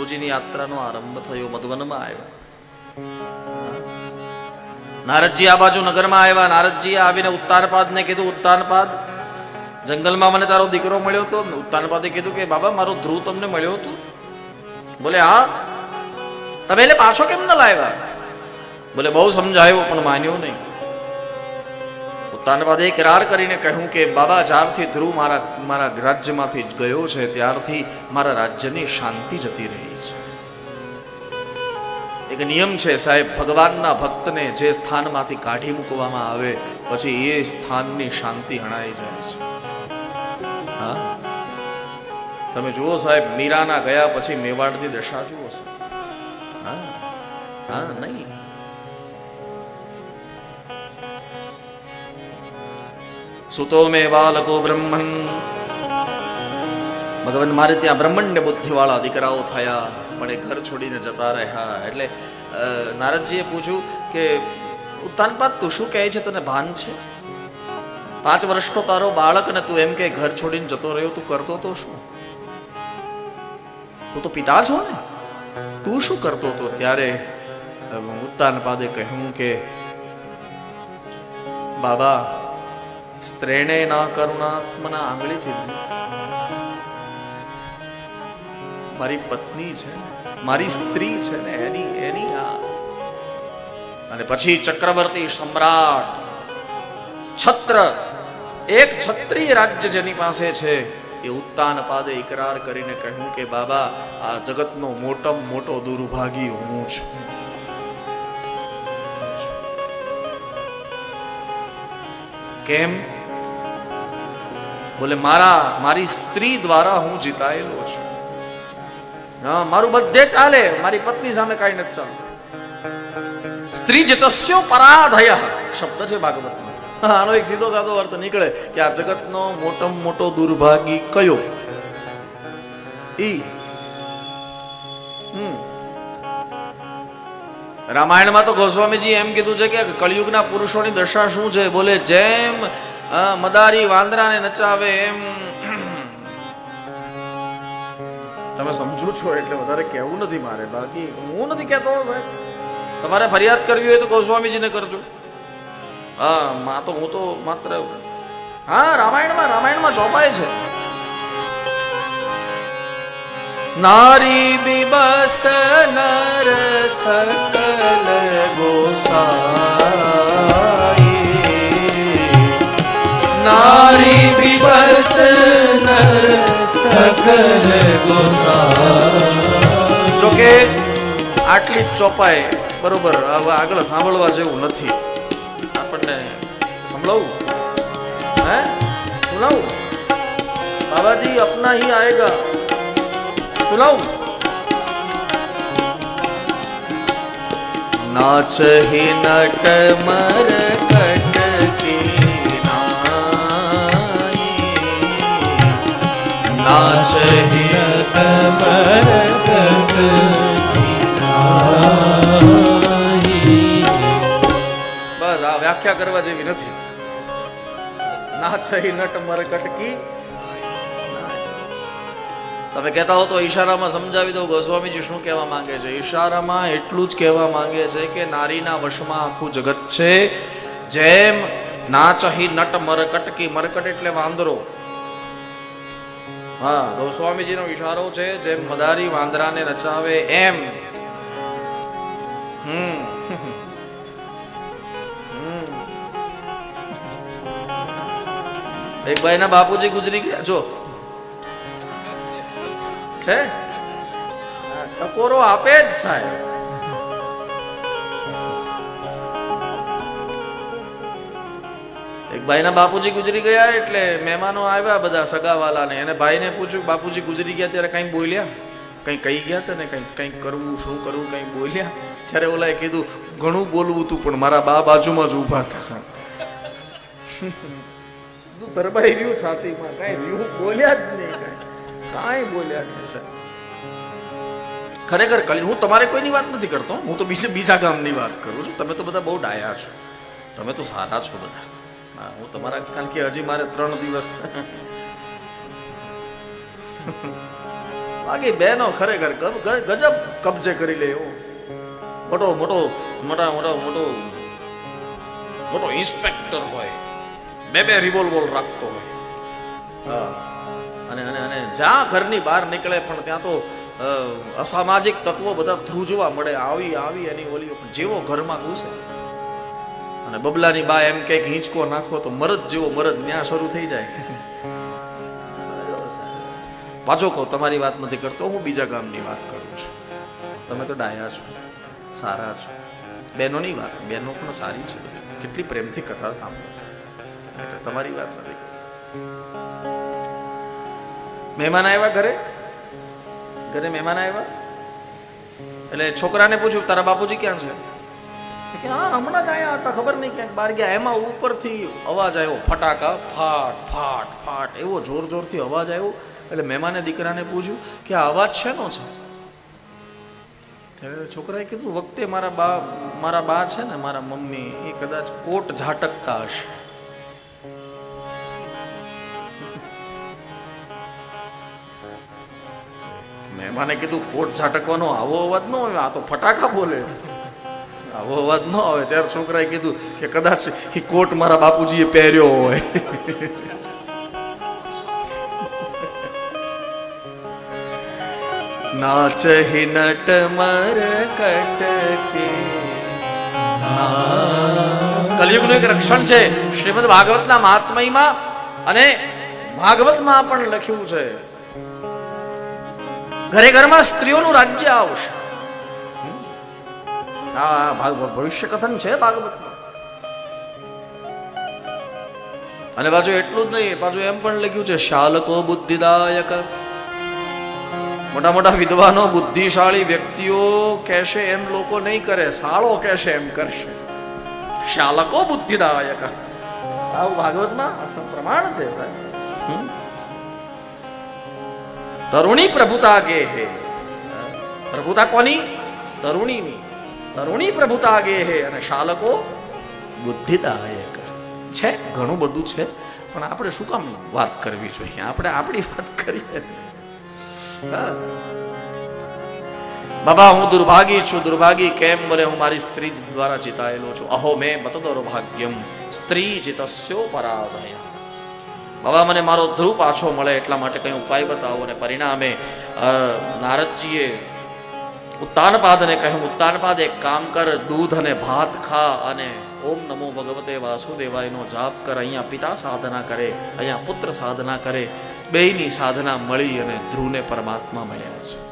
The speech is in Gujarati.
શત્રુજીની યાત્રાનો આરંભ થયો, મધુવનમાં આવ્યા. નારદજી આ બાજુ નગરમાં આવ્યા. નારદજીએ આવીને ઉત્તાનપાદને કીધું, ઉત્તાનપાદ, જંગલમાં મને તારો દીકરો મળ્યો હતો ઉત્તાનપાદે કીધું કે, બાબા, મારો ધ્રુવ તમને મળ્યો હતો. બોલે, હા? તમે એટલે પાછો કેમ ન લાવ્યા? બોલે, બહુ સમજાયો, પણ માન્યો નહીં. ઉત્તાનપાદે કરાર કરીને કહ્યું કે, બાબા, જ્યારથી ધ્રુવ મારા મારા રાજ્યમાંથી ગયો છે, ત્યારથી મારા રાજ્યની શાંતિ જતી રહી છે. એક નિયમ છે સાહેબ, ભગવાનના ભક્તને જે સ્થાનમાંથી કાઢી મૂકવામાં આવે, પછી એ સ્થાનની શાંતિ હણાઈ જાય છે. હા? તમે જુઓ સાહેબ, મીરાના ગયા પછી મેવાડની દશા જુઓ સાહેબ. હા? હા, નહીં. સુતો મે બાલકો બ્રહ્મણ ભગવાન, મારે ત્યાં બ્રહ્મણ્ય બુદ્ધિવાળા દીકરાઓ થયા, પણ એ ઘર છોડીને જતા રહ્યા. એટલે નારદજીએ પૂછ્યું કે ઉત્તાનપાત તું શું કહે છે? તને ભાન છે? પાંચ વર્ષનો તારો બાળક ને તું એમ કે ઘર છોડીને જતો રહ્યો, તું કરતો તો શું? તું તો પિતા છો ને? તું શું કરતો તો ત્યારે ઉત્તાનપાદે કહ્યું કે, બાબા ના કરુણાત્મના આંગળી છે મારી પત્ની છે મારી સ્ત્રી છે ને, એની એની આ અને પછી ચક્રવર્તી સમ્રાટ, છત્ર, એક છત્રીય રાજ્ય જેની પાસે છે. એ ઉત્તાન પાદે ઇકરાર કરીને કહ્યું કે, બાબા, આ જગતનો મોટમ મોટો દુર્ભાગી હું છું. કેમ? બોલે, મારા, મારી સ્ત્રી દ્વારા હું જીતાયેલો છું. હા, મારું બધે ચાલે, મારી પત્ની સામે કાંઈ નથી ચાલતું. સ્ત્રી જતસ્યો પરાધય, શબ્દ છે ભાગવતમાં. આનો એક સીધો સાધો અર્થ નીકળે કે આ જગતનો મોટમ મોટો દુર્ભાગી કયો? ઈ. હમ. રામાયણમાં તો ગોસ્વામીજી એમ કીધું છે કે કળિયુગના પુરુષોની દશા શું છે? બોલે, જેમ મદારી વાંદરાને નચાવે એમ. તમે સમજો છો એટલે વધારે કહેવું નથી મારે. બાકી હું નથી કહેતો સાહેબ. તમારે ફરિયાદ કરવી હોય તો ગોસ્વામીજીને કરજો. હા, માં તો હું તો માત્ર હા, રામાયણમાં રામાયણમાં ચોપાય છે. નારી બિબસ નર સકલ ગોસાઈ નારી બિબસ નર સકલ ગોસા જોકે આટલી ચોપાઈ બરોબર હવે આગળ સાંભળવા જેવું નથી. આપણને સંભળાવું? હે? સુનાવું? બાબાજી, અપના ही आएगा સુનાવું નાચ હી નટ મર કટકી નાઈ નાચ હી બસ આ વ્યાખ્યા કરવા જેવી નથી ના થઈ નટ મર કટકી તમે કહેતા હો તો ઈશારામાં સમજાવી દો ગોસ્વામીજી શું કહેવા માંગે છે? ઈશારામાં એટલું જ કહેવા માંગે છે કે નારીના વશમાં આખું જગત છે. જેમ નાચહી નટ મરકટ કી મરકટ એટલે વાંદરો. હા, ગોસ્વામીજીનો ઈશારો છે, જેમ મદારી વાંદરાને રચાવે એમ. હમ. એક ભાઈના બાપુજી ગુજરી ગયા. જો છે? ટકોરો આપે જ સાહેબ. એક ભાઈના બાપુજી ગુજરી ગયા એટલે મહેમાનો આવ્યા બધા સગાવાલાને. એને ભાઈને પૂછ્યું, બાપુજી ગુજરી ગયા ત્યારે કંઈ બોલ્યા? કંઈ કહી ગયા તને? ને કંઈ કંઈક કરવું, શું કરવું, કંઈ બોલ્યા? ત્યારે ઓલાએ કીધું, ઘણું બોલવું તું, પણ મારા બા બાજુમાં જ ઊભા હતા તું તરબાઈ રહ્યું છાતીમાં, કાંઈ રહ્યું? બોલ્યા જ નહીં. કાંઈ બોલ્યા નહીં સાહેબ. ખરેખર કલી, હું તમારે કોઈની વાત નથી કરતો. હું તો બીજે બીજા ગામની વાત કરું છું. તમે તો બધા બહુ ડાયા છો. તમે તો સારા છો બધા. હા તમારા કારણ કે હજી મારે ત્રણ દિવસ. બાકી બહેનો ખરેખર ગજબ કબજે કરી લે એવો મોટો મોટો મોટા મોટો મોટો મોટો ઇન્સ્પેક્ટર હોય. બે બે રિવોલ્વર રાખતો હોય. હા. અને અને જ્યાં ઘરની બહાર નીકળે પણ ત્યાં તો અસામાજિક તત્વો બધા ધ્રુજવા મળે. આવી આવી એની ઓલી જેવો ઘરમાં ઘૂસે. અને બબલાની બા એમ કંઈક હિંચકો નાખો તો મરદ જેવો મરદ ન્યા શરૂ થઈ જાય. પાછો કહો, તમારી વાત નથી કરતો, હું બીજા ગામની વાત કરું છું. તમે તો ડાયા છો, સારા છો. બહેનોની વાત, બહેનો પણ સારી છે. કેટલી પ્રેમથી કથા સાંભળો છો. તમારી વાત નથી મહેમાન આવ્યા ઘરે? ઘરે મહેમાન આવ્યા? એટલે છોકરાને પૂછ્યું, તારા બાપુજી ક્યાં છે? કે, હા, હમણાં જ આવ્યા હતા, ખબર નહીં ક્યાંક બહાર ગયા. એમાં ઉપરથી અવાજ આવ્યો, ફટાકા, ફાટ ફાટ ફાટ, એવો જોર જોરથી અવાજ આવ્યો. એટલે મહેમાને દીકરાને પૂછ્યું કે, આ અવાજ શેનો છે? ત્યારે છોકરાએ કીધું, વખતે મારા બા મારા બા છે ને, મારા મમ્મી, એ કદાચ કોટ ઝાટકતા હશે. મહેમાને કીધું કોટ ઝાટકવાનો આવો અવાજ ન આવે. આ તો ફટાકા બોલે છે. આવો અવાજ ન આવે. ત્યારે છોકરાએ કીધું કે કદાચ એ કોટ મારા બાપુજીએ પહેર્યો હોય. નાચ હિ નટ મર કટકે. કલયુગનું એક રક્ષણ છે. શ્રીમદ ભાગવતના મહાત્મયમાં અને ભાગવતમાં પણ લખ્યું છે. ઘરે ઘરમાં સ્ત્રીઓનું રાજ્ય આવશે? આ ભવિષ્ય કથન છે ભાગવતમાં. અને પાછું એટલું જ નહીં, પાછું એમ પણ લખ્યું છે, શાલકો બુદ્ધિદાયક. મોટા મોટા વિદ્વાનો બુદ્ધિશાળી વ્યક્તિઓ કહેશે એમ લોકો નહીં કરે શાળો કહેશે એમ કરશે. શાલકો બુદ્ધિદાયક. આવું ભાગવતમાં પ્રમાણ છે, સાહેબ. હમ? તરુણી પ્રભુતા ગે હે પ્રભુતા કોની તરુણીની તરુણી પ્રભુતા ગે હે અને શાલકો બુદ્ધિદાયક છે ઘણું બધું છે, પણ આપણે શું કામ વાત કરવી જોઈએ? આપણે આપણી વાત કરીએ હા. બાબા, હું દુર્ભાગી છું, દુર્ભાગી કેમ? મને હું મારી સ્ત્રી દ્વારા જીતાયેલો છું। અહો, મેં મત દૌર્ભાગ્યમ સ્ત્રી જીતસ્યો પરાધય। બાબા, મને મારો ધ્રુવ પાછો મળે એટલા માટે કંઈ ઉપાય બતાવો અને પરિણામે નારદજીએ ઉત્તાનપાદને કહ્યું, ઉત્તાનપાદ એક કામ કર, દૂધ અને ભાત ખા અને ઓમ નમો ભગવતે વાસુદેવાયનો જાપ કર, અહીંયા પિતા સાધના કરે, અહીંયા પુત્ર સાધના કરે, બેયની સાધના મળી અને ધ્રુવને પરમાત્મા મળ્યા છે.